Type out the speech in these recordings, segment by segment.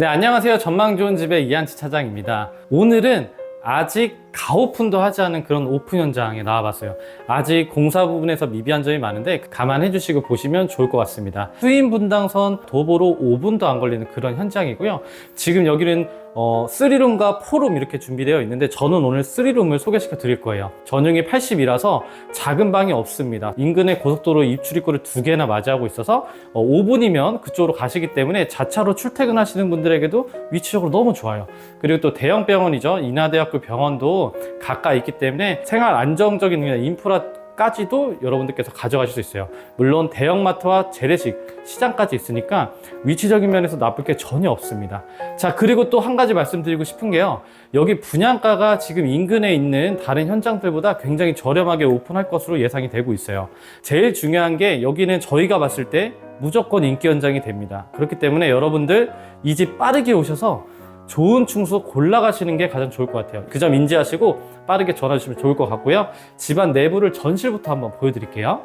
네, 안녕하세요. 전망 좋은 집의 이한치 차장입니다. 오늘은 아직 가오픈도 하지 않은 그런 오픈 현장에 나와봤어요. 아직 공사 부분에서 미비한 점이 많은데 감안해 주시고 보시면 좋을 것 같습니다. 수인 분당선 도보로 5분도 안 걸리는 그런 현장이고요. 지금 여기는 어, 3룸과 4룸 이렇게 준비되어 있는데 저는 오늘 3룸을 소개시켜 드릴 거예요. 전용이 80이라서 작은 방이 없습니다. 인근에 고속도로 입출입구를 두 개나 맞이하고 있어서 어, 5분이면 그쪽으로 가시기 때문에 자차로 출퇴근하시는 분들에게도 위치적으로 너무 좋아요. 그리고 또 대형 병원이죠. 인하대학교 병원도 가까이 있기 때문에 생활 안정적인 그냥 인프라 까지도 여러분들께서 가져가실 수 있어요. 물론 대형마트와 재래식 시장까지 있으니까 위치적인 면에서 나쁠 게 전혀 없습니다. 자, 그리고 또 한 가지 말씀드리고 싶은 게요. 여기 분양가가 지금 인근에 있는 다른 현장들보다 굉장히 저렴하게 오픈할 것으로 예상이 되고 있어요. 제일 중요한 게 여기는 저희가 봤을 때 무조건 인기 현장이 됩니다. 그렇기 때문에 여러분들 이 집 빠르게 오셔서 좋은 충수 골라가시는 게 가장 좋을 것 같아요. 그 점 인지하시고 빠르게 전화 주시면 좋을 것 같고요. 집안 내부를 전실부터 한번 보여드릴게요.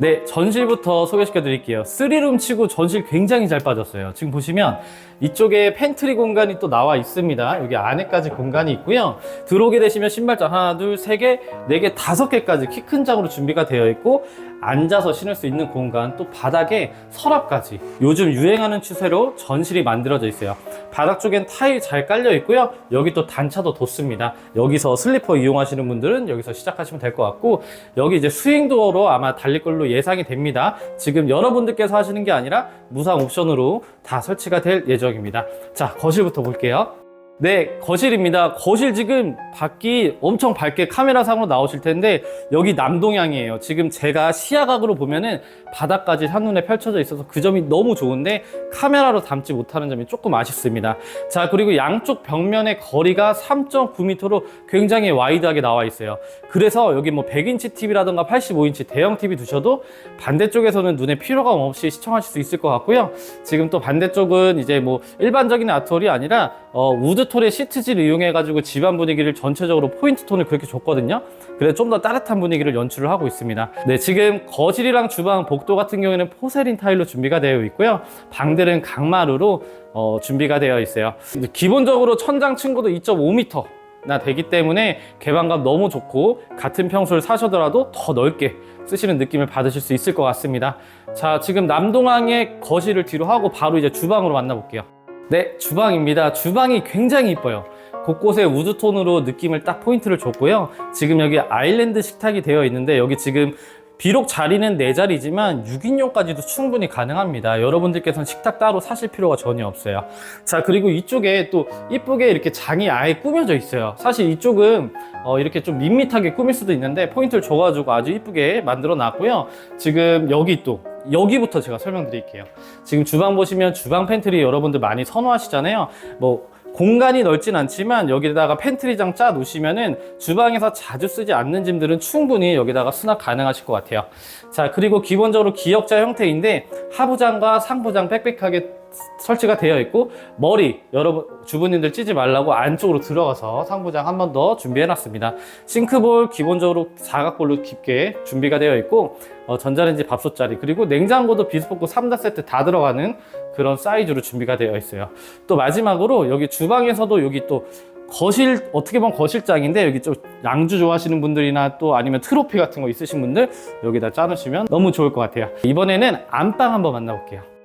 네, 전실부터 소개시켜 드릴게요. 3룸 치고 전실 굉장히 잘 빠졌어요. 지금 보시면 이쪽에 팬트리 공간이 또 나와 있습니다. 여기 안에까지 공간이 있고요. 들어오게 되시면 신발장 하나, 둘, 세 개, 네 개, 다섯 개까지 키 큰 장으로 준비가 되어 있고 앉아서 신을 수 있는 공간, 또 바닥에 서랍까지 요즘 유행하는 추세로 전실이 만들어져 있어요. 바닥 쪽엔 타일 잘 깔려 있고요. 여기 또 단차도 뒀습니다. 여기서 슬리퍼 이용하시는 분들은 여기서 시작하시면 될 것 같고 여기 이제 스윙도어로 아마 달릴 걸로 예상이 됩니다. 지금 여러분들께서 하시는 게 아니라 무상 옵션으로 다 설치가 될 예정입니다. 자, 거실부터 볼게요. 네, 거실입니다. 거실 지금 밖이 엄청 밝게 카메라상으로 나오실 텐데 여기 남동향이에요. 지금 제가 시야각으로 보면은 바닥까지 한눈에 펼쳐져 있어서 그 점이 너무 좋은데 카메라로 담지 못하는 점이 조금 아쉽습니다. 자, 그리고 양쪽 벽면의 거리가 3.9m로 굉장히 와이드하게 나와 있어요. 그래서 여기 뭐 100인치 TV라든가 85인치 대형 TV 두셔도 반대쪽에서는 눈에 피로감 없이 시청하실 수 있을 것 같고요. 지금 또 반대쪽은 이제 뭐 일반적인 아트월이 아니라 어, 우드 톨의 시트지를 이용해가지고 집안 분위기를 전체적으로 포인트 톤을 그렇게 줬거든요. 그래서 좀 더 따뜻한 분위기를 연출을 하고 있습니다. 네, 지금 거실이랑 주방, 복도 같은 경우에는 포세린 타일로 준비가 되어 있고요. 방들은 강마루로 어, 준비가 되어 있어요. 기본적으로 천장 층고도 2.5m 나 되기 때문에 개방감 너무 좋고 같은 평수를 사셔더라도 더 넓게 쓰시는 느낌을 받으실 수 있을 것 같습니다. 자, 지금 남동항의 거실을 뒤로 하고 바로 이제 주방으로 만나볼게요. 네, 주방입니다. 주방이 굉장히 이뻐요. 곳곳에 우드톤으로 느낌을 딱 포인트를 줬고요. 지금 여기 아일랜드 식탁이 되어 있는데 여기 지금 비록 자리는 네 자리지만 6인용까지도 충분히 가능합니다. 여러분들께서는 식탁 따로 사실 필요가 전혀 없어요. 자, 그리고 이쪽에 또 이쁘게 이렇게 장이 아예 꾸며져 있어요. 사실 이쪽은 어, 이렇게 좀 밋밋하게 꾸밀 수도 있는데 포인트를 줘가지고 아주 이쁘게 만들어 놨고요. 지금 여기 또 여기부터 제가 설명드릴게요. 지금 주방 보시면 주방 팬트리 여러분들 많이 선호하시잖아요. 뭐 공간이 넓진 않지만 여기다가 팬트리장 짜 놓으시면은 주방에서 자주 쓰지 않는 짐들은 충분히 여기다가 수납 가능하실 것 같아요. 자, 그리고 기본적으로 기역자 형태인데 하부장과 상부장 빽빽하게 설치가 되어 있고 머리 여러분 주부님들 찌지 말라고 안쪽으로 들어가서 상부장 한 번 더 준비해 놨습니다 싱크볼 기본적으로 사각볼로 깊게 준비가 되어 있고 어, 전자레인지 밥솥자리 그리고 냉장고도 비스포크 3다 세트 다 들어가는 그런 사이즈로 준비가 되어 있어요 또 마지막으로 여기 주방에서도 여기 또 거실 어떻게 보면 거실장인데 여기 좀 양주 좋아하시는 분들이나 또 아니면 트로피 같은 거 있으신 분들 여기다 짜놓으시면 너무 좋을 것 같아요 이번에는 안방 한번 만나볼게요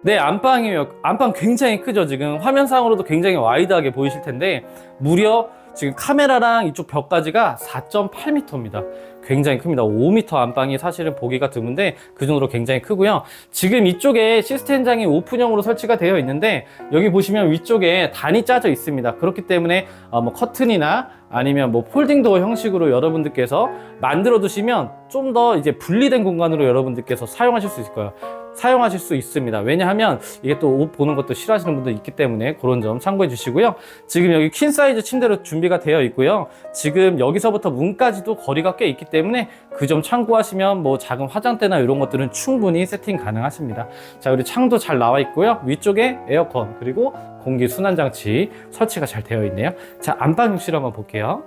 네, 안방이요. 안방 굉장히 크죠, 지금. 화면상으로도 굉장히 와이드하게 보이실 텐데, 무려 지금 카메라랑 이쪽 벽까지가 4.8m입니다. 굉장히 큽니다. 5m 안방이 사실은 보기가 드문데, 그 정도로 굉장히 크고요. 지금 이쪽에 시스템장이 오픈형으로 설치가 되어 있는데, 여기 보시면 위쪽에 단이 짜져 있습니다. 그렇기 때문에, 어, 뭐 커튼이나 아니면 뭐 폴딩 도어 형식으로 여러분들께서 만들어 두시면 좀 더 이제 분리된 공간으로 여러분들께서 사용하실 수 있을 거예요. 사용하실 수 있습니다. 왜냐하면 이게 또 옷 보는 것도 싫어하시는 분도 있기 때문에 그런 점 참고해 주시고요. 지금 여기 퀸 사이즈 침대로 준비가 되어 있고요. 지금 여기서부터 문까지도 거리가 꽤 있기 때문에 그 점 참고하시면 뭐 작은 화장대나 이런 것들은 충분히 세팅 가능하십니다. 자, 그리고 창도 잘 나와 있고요. 위쪽에 에어컨 그리고 공기 순환 장치 설치가 잘 되어 있네요. 자, 안방 욕실 한번 볼게요.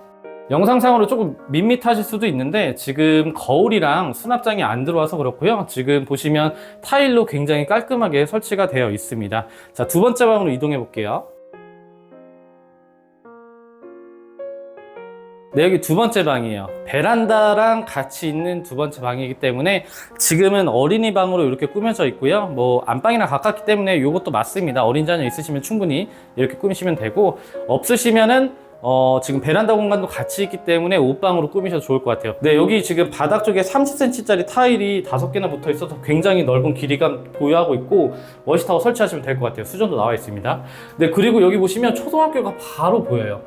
영상상으로 조금 밋밋하실 수도 있는데 지금 거울이랑 수납장이 안 들어와서 그렇고요. 지금 보시면 타일로 굉장히 깔끔하게 설치가 되어 있습니다. 자, 두 번째 방으로 이동해 볼게요. 네, 여기 두 번째 방이에요. 베란다랑 같이 있는 두 번째 방이기 때문에 지금은 어린이 방으로 이렇게 꾸며져 있고요. 뭐 안방이랑 가깝기 때문에 이것도 맞습니다. 어린 자녀 있으시면 충분히 이렇게 꾸미시면 되고 없으시면은 어, 지금 베란다 공간도 같이 있기 때문에 옷방으로 꾸미셔도 좋을 것 같아요. 네, 여기 지금 바닥 쪽에 30cm짜리 타일이 다섯 개나 붙어 있어서 굉장히 넓은 길이감 보유하고 있고 워시타워 설치하시면 될 것 같아요. 수전도 나와 있습니다. 네, 그리고 여기 보시면 초등학교가 바로 보여요.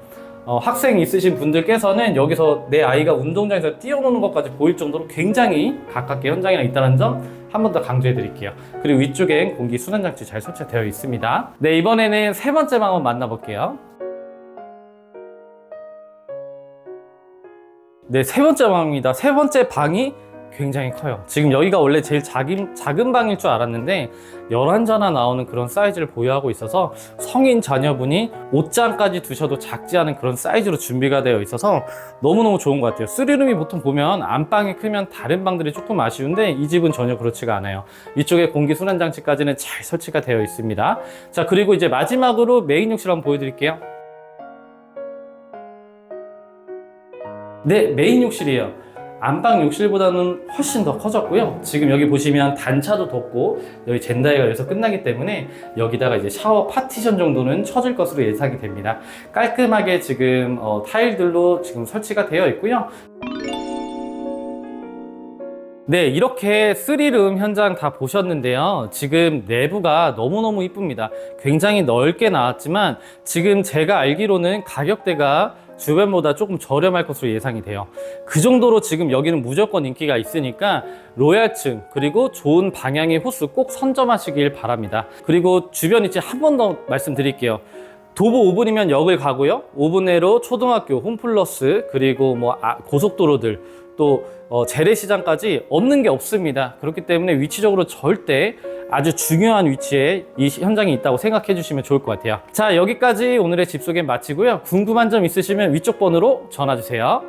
어, 학생 있으신 분들께서는 여기서 내 아이가 운동장에서 뛰어노는 것까지 보일 정도로 굉장히 가깝게 현장이랑 있다는 점 한 번 더 강조해 드릴게요. 그리고 위쪽엔 공기 순환 장치 잘 설치되어 있습니다. 네, 이번에는 세 번째 방 한번 만나볼게요. 네, 세 번째 방입니다. 세 번째 방이 굉장히 커요. 지금 여기가 원래 제일 작은, 작은 방일 줄 알았는데 11자나 나오는 그런 사이즈를 보유하고 있어서 성인 자녀분이 옷장까지 두셔도 작지 않은 그런 사이즈로 준비가 되어 있어서 너무너무 좋은 것 같아요. 쓰리룸이 보통 보면 안방이 크면 다른 방들이 조금 아쉬운데 이 집은 전혀 그렇지가 않아요. 위쪽에 공기 순환 장치까지는 잘 설치가 되어 있습니다. 자, 그리고 이제 마지막으로 메인 욕실 한번 보여드릴게요. 네, 메인 욕실이에요. 안방 욕실보다는 훨씬 더 커졌고요. 지금 여기 보시면 단차도 뒀고 여기 젠다이가 여기서 끝나기 때문에 여기다가 이제 샤워 파티션 정도는 쳐질 것으로 예상이 됩니다. 깔끔하게 지금 어, 타일들로 지금 설치가 되어 있고요. 네, 이렇게 스리룸 현장 다 보셨는데요. 지금 내부가 너무너무 이쁩니다. 굉장히 넓게 나왔지만 지금 제가 알기로는 가격대가 주변보다 조금 저렴할 것으로 예상이 돼요. 그 정도로 지금 여기는 무조건 인기가 있으니까 로얄층 그리고 좋은 방향의 호수 꼭 선점하시길 바랍니다. 그리고 주변 이제 한 번 더 말씀드릴게요. 도보 5분이면 역을 가고요. 5분 내로 초등학교, 홈플러스 그리고 뭐 아- 고속도로들 또 어, 재래시장까지 없는 게 없습니다. 그렇기 때문에 위치적으로 절대 아주 중요한 위치에 이 시- 현장이 있다고 생각해 주시면 좋을 것 같아요. 자, 여기까지 오늘의 집 소개 마치고요. 궁금한 점 있으시면 위쪽 번호로 전화 주세요.